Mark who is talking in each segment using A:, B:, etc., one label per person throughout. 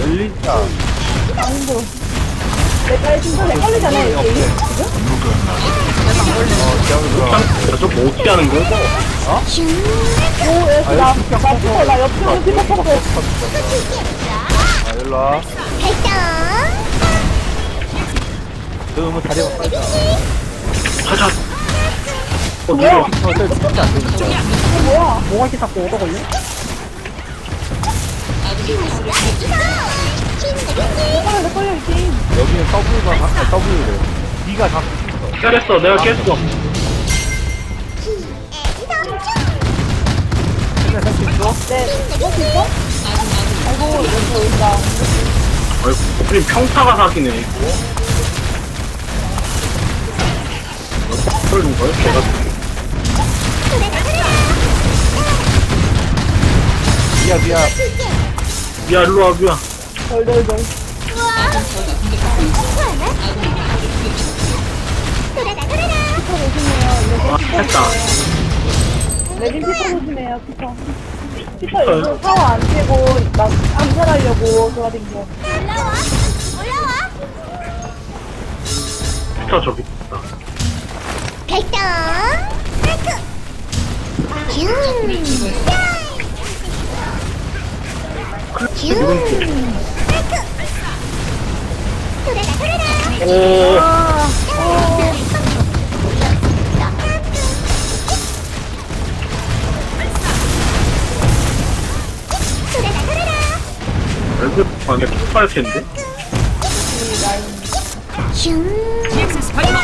A: 멜리사.
B: 아무도. 내가 진짜 헷갈리잖아, 이게.
A: 어, 기억이 들어.
C: 저거 뭐 어떻게 하는 거야?
B: 오, 여기 나, 나 피터, 나 옆으로 피터 쳤어.
A: 아, 일로 와. 너무 다리가 빠져.
C: 가자. 어,
B: 뭐야?
C: 누구?
A: 어, 저 진짜 안 되는 거야.
B: 뭐야?
D: 뭐가 이렇게 자꾸 얻어 걸려?
B: 내 걸려, 이 게임.
A: 여기는 W가, 가, 아, W래. B가 있어.
C: 깼어, 내가 깼어.
A: 근데 할수 있어?
B: 네, 할수 있어? 아이고, 여기 온다.
C: 아이고, 우린 평타가 사기네, 이거. 털는 거야? 걔가.
A: 미야, 미야.
C: 야, 일로 와, 미야.
B: 덜덜덜. 피터 조심해요.
C: 아,
B: 이거
C: 했다.
B: 레빈 피터 조심해요, 피터. 피터 이거 사워 안 채고, 막, 암살하려고 돌아다니고.
C: 피터 저기 있다. 오, 레드 방에 폭발 텐데?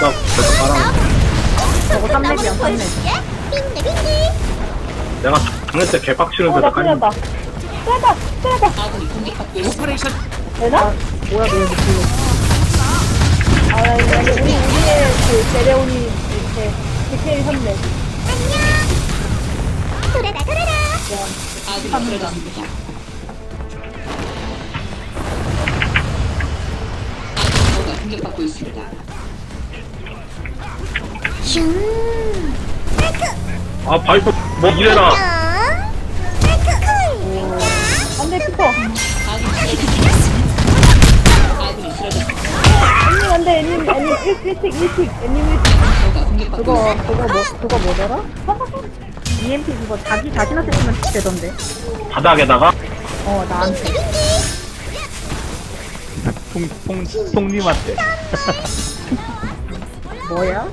C: 나, 저거 바람.
D: 저거 3렙이야 3렙
C: 내가 장애 때 개빡치는
B: 어,
C: 데서
B: 나
C: 깔린
B: 끌렸다. 끌렸다, 끌렸다. 되나?
D: 뭐야 너 불러
B: 아, 나 이거 우리, 우리의 그, 데레온이 이렇게, 디테일 현대.
C: 아, 바이퍼, 뭐 이래라.
B: 1, 일픽 1픽 애님 1픽
D: 그거 그거 뭐 그거 뭐더라? EMP 그거 자기 자신한테 쓰면 되던데
C: 바닥에다가
D: 어 나한테
A: 통, 통, 통님한테.
D: 뭐야?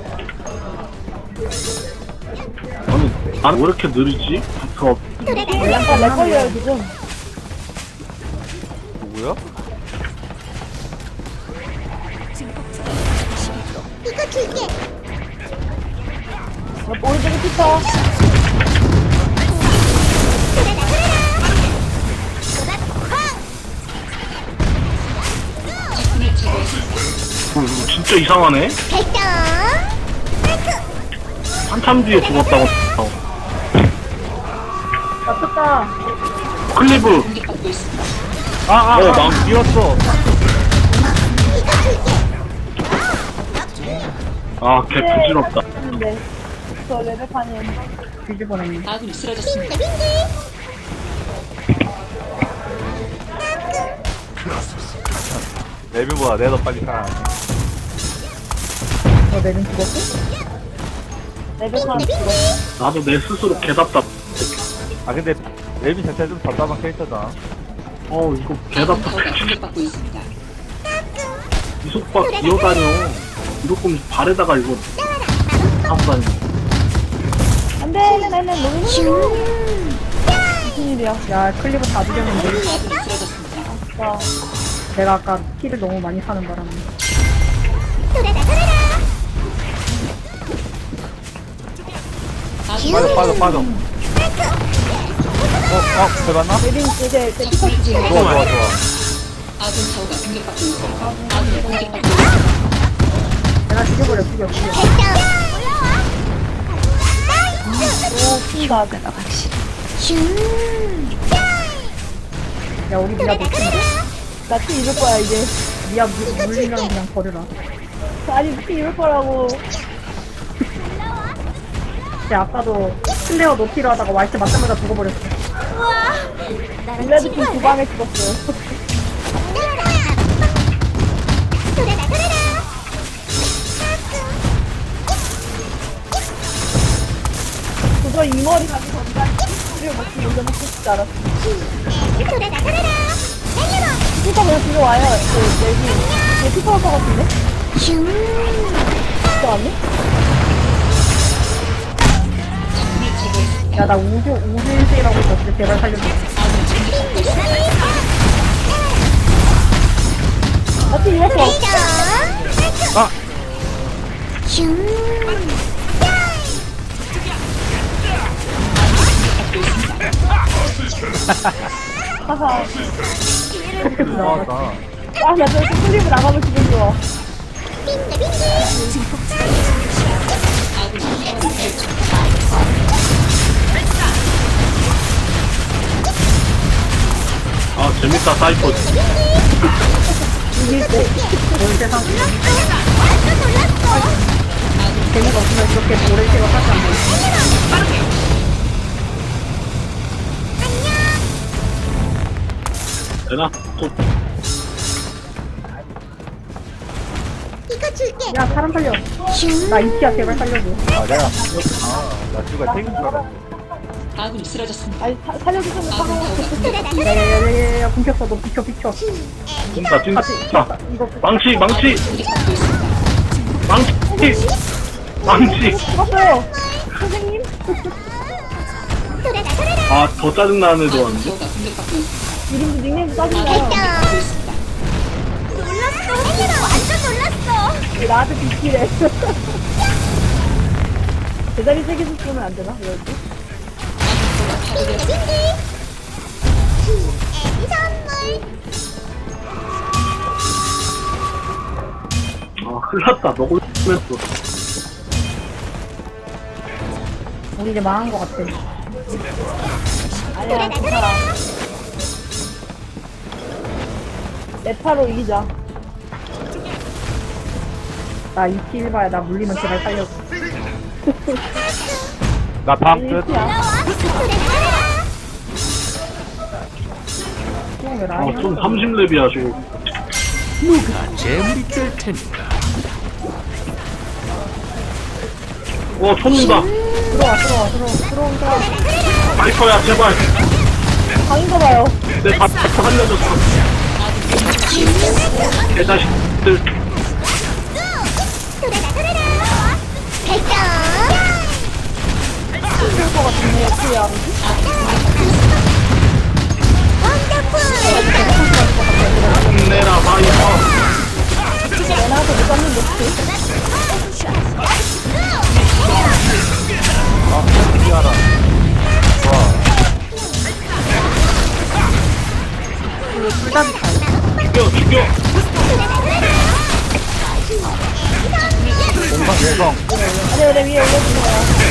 C: 아니 나는 왜 이렇게 느리지? 그, 어,
B: 약간 렉걸려요 지금
A: 누구야?
B: 어, 오른쪽에 피터.
C: 어, 이거 진짜 이상하네. 한참 뒤에 죽었다고. 어.
D: 맞췄다
C: 클리브.
A: 아, 아,
C: 어,
A: 아,
C: 나-
A: 뛰었어.
C: 아, 개 부질없다.
B: 했는데. 저 레벨판이
D: 뒤집어냈네
E: 아군이 쓰러졌습니다.
A: 레비보다 내가 더 빨리 살아.
D: 너 내린 죽었어?
B: 레벨판 죽었어.
C: 나도 내 스스로 개답답.
A: 아, 근데 레비 자체 좀 답답한 캐릭터다.
C: 어, 이거
E: 아군
C: 개답답.
E: 공격받고 있습니다.
C: 이속박 기어다녀. 거면 발에다가 이거 하고 다니.
B: 안 돼, 나, 나, 나, 너무 무슨 일이야.
D: 야 클리브 다 죽였는데.
B: 와.
D: 내가 아까 키를 너무 많이 사는 바람에
E: 아군
A: 빠져, 빠져, 빠져. 어, 어, 들어갔나?
B: 레빈 이제 제 피터 주지.
A: 좋아, 좋아, 좋아.
E: 아군 타워가 공격받고 있습니다. 아군이 공격받고 있습니다.
D: 내가 죽여버려 죽여 죽여
B: 오, 핀다.
D: 야 우리 미야 놓친데?
B: 나피 입을 거야, 이제.
D: 미야 물- 물리면 그냥 버려라
B: 아니, 피 입을 거라고.
D: 쟤 아까도 클레어 노티를 하다가 와이트 맞자마자 죽어버렸어
B: 블레드 팀 두 방에 죽었어요. 그거 이 머리 가지고 건다. 이를 먹고 먼저 먹고 싶지 않았어. 피터 그냥 들어와요. 그, 여기. 얘 피터 올것 같은데? 진짜 왔네?
D: 야, 나 우주, 우주일세라고 있었는데 제발 살려줘.
B: 어떻게 이렇게 왔어?
A: 아!
B: 하하.
A: 나왔다.
B: 아, 나 저렇게 클립 나가면 기분 좋아.
C: 아 재밌다 사이퍼
D: 뭘 세상. 재미가 없으면 이렇게 오랜 시간 하지 않나.
C: 되나? 또
D: 야, 사람 살려. 나 이티야, 제발 살려줘.
A: 아, 내가. 아, 나 지금 책임 줄 알았어.
E: 아군이 쓰러졌습니다.
B: 아니, 사.
D: 야, 야, 야, 야, 야, 굶겼어. 너 비켜, 비켜.
C: 진짜 진짜
D: 이거
C: 망치 망치
E: 있습니다.
C: 망치 망치
B: 죽었어요. 선생님?
C: 아더 짜증나는 애도 왔는데
E: 타워가 공격받고 있습니다.
B: 이름도 닉네임도 짜증나요.
E: 공격받고 있습니다.
B: 왜 나한테 비키래. 제자리 세계수 쓰면 안 되나? 이럴지?
C: 아 큰일 났다 먹을 뻔했어
D: 우리 이제 망한 것 같아.
B: 아니야, 괜찮아. 내 파로 이기자.
D: 나 이티 일봐야 나 물리면 제발 살려줘.
A: 나방 끝.
B: 일티야.
D: 형,
C: 왜아
D: 라인
C: 좀 30렙이야 지금 어 쳤는다
D: 들어와, 들어와, 들어와, 들어와, 들어와.
C: 사이퍼야 제발
B: 방인가 봐요.
C: 내밥 살려줬어 개자식들
B: 죽을 것 같은데, 일티야.
C: 혼내라 사이퍼
B: 내나한테 못 잡는데, 혹시?
A: 아, 미안하다. 와.
D: 불닭이 다
C: 죽여 죽여
A: 공성, 공성.
B: 그래, 그래, 위에 올려주세요.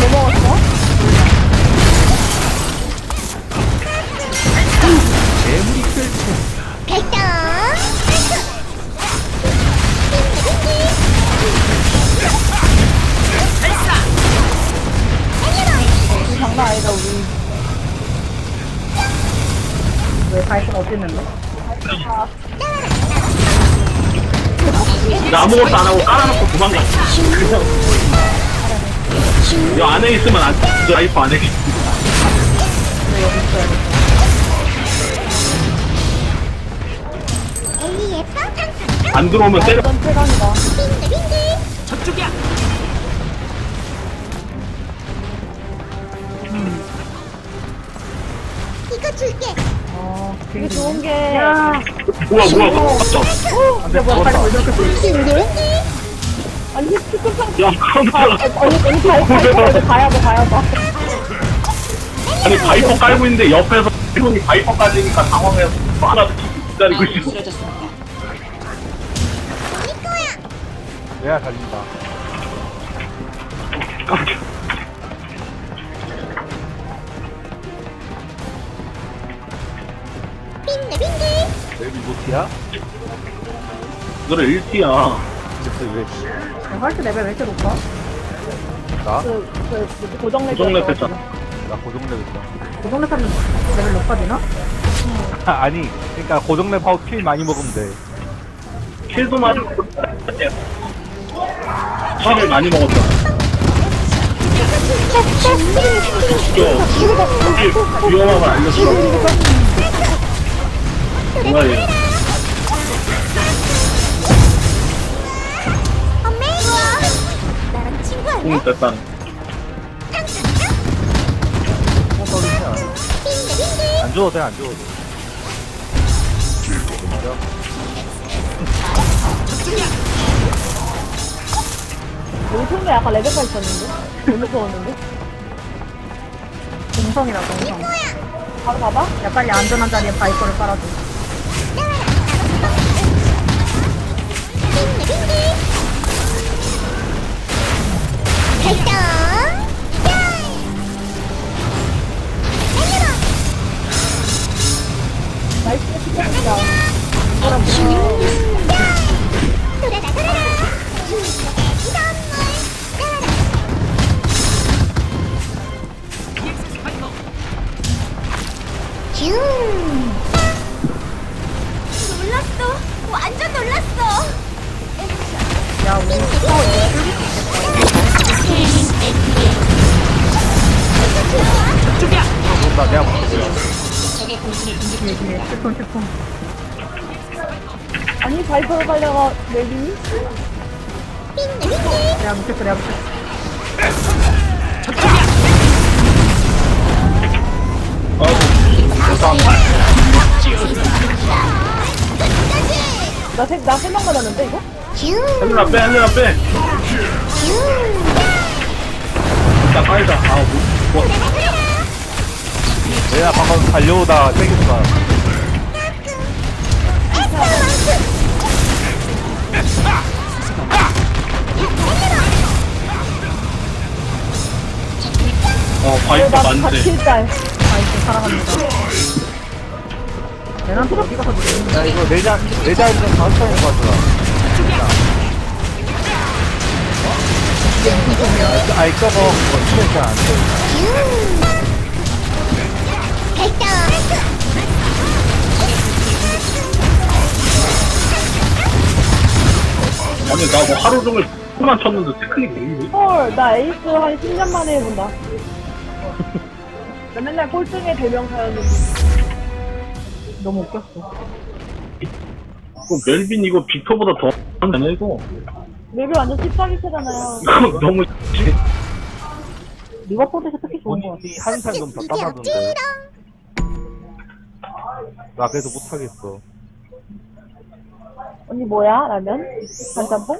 B: 뭐 먹었어? 우리
D: 어땠는데?
C: 나 아무것도 안 하고 깔아놓고 도망갔어 그냥 이 안에 있으면 안 돼. 사이퍼 안에 안 들어오면 때려
B: 최강이다. 이게 좋은 게.
D: 야,
C: 뭐야 뭐야 깜짝
A: 안 돼, 죽었다.
B: 이게 아니, 축구상.
C: 야
B: 아,
C: 깜짝아
B: 아니, 아니, 가야, 가야, 가야 돼, 가야 돼.
C: 아니 바이퍼 깔고 있는데 옆에서 형이 바이퍼 까지니까 당황해서 뭐 하나 더 기다리고 있어
E: 쓰러졌습니다.
A: 내가 달린다.
C: 깜짝
A: 여기 못이야?
C: 이거를 1티야
A: 그래서 왜,
D: 헐트 레벨 왜 이렇게 높아?
A: 나?
B: 그, 그, 그 고정 랩.
C: 고정 랩 했잖아
A: 나 고정랩 있어.
D: 고정랩 하면 레벨 높아지나?
A: 아니, 그러니까 고정랩 하고 킬 많이 먹으면 돼.
C: 킬도 많이 먹었어. 킬을 많이 먹었어. 이거 여기 위험함을 알려줘. 뭐야 얘.
F: 나랑 친구 아니야?
C: 공 됐다.
A: 어, 떨리냐? 안 줘도 돼, 안 줘도 돼.
B: 여기 통에 약간 레벨까 있었는데? 너무 무서웠는데?
D: 공성이라 공성.
B: 바로 가봐?
D: 야 빨리 안전한 자리에 바이퍼를 깔아줘.
F: 발동!
B: 나이스 피카피카.
A: 나 내가
D: 뒤에 스폰 스폰.
B: 아니, 바이퍼로 달려가, 레빈이?
D: 내가 붙였어 내가 붙였어.
B: 나 세, 나 세명 맞았는데, 이거?
C: 헬리나 빼, 헬리나 빼. 자, 빨리다. 아, 뭐, 뭐.
A: 내가 방금 달려오다 땡겼어.
C: 어, 바이퍼
B: 나
C: 만세.
D: 얘한테 어디 가서
A: 야, 이거 내자 있는 다섯 번인 것 같더라. 아이, 저거, 그거, 진짜 안 돼.
C: 아니, 나 뭐 하루 종일 X만 쳤는데 테크닉 뭐니?
B: 헐, 나 에이스 한 10년 만에 해본다. 나 맨날 꼴등의 대명사였는데.
D: 너무 웃겼어.
C: 이거 멜빈 이거 빅터보다 더 하네, 이거.
B: 레벨 완전 씹사기체잖아요.
C: 이거 너무 씨.
D: 리버포드에서 특히 좋은 거 같아.
A: 한 살좀 더 따마던데. 나 그래서 못하겠어.
B: 언니 뭐야, 라면? 간짬뽕?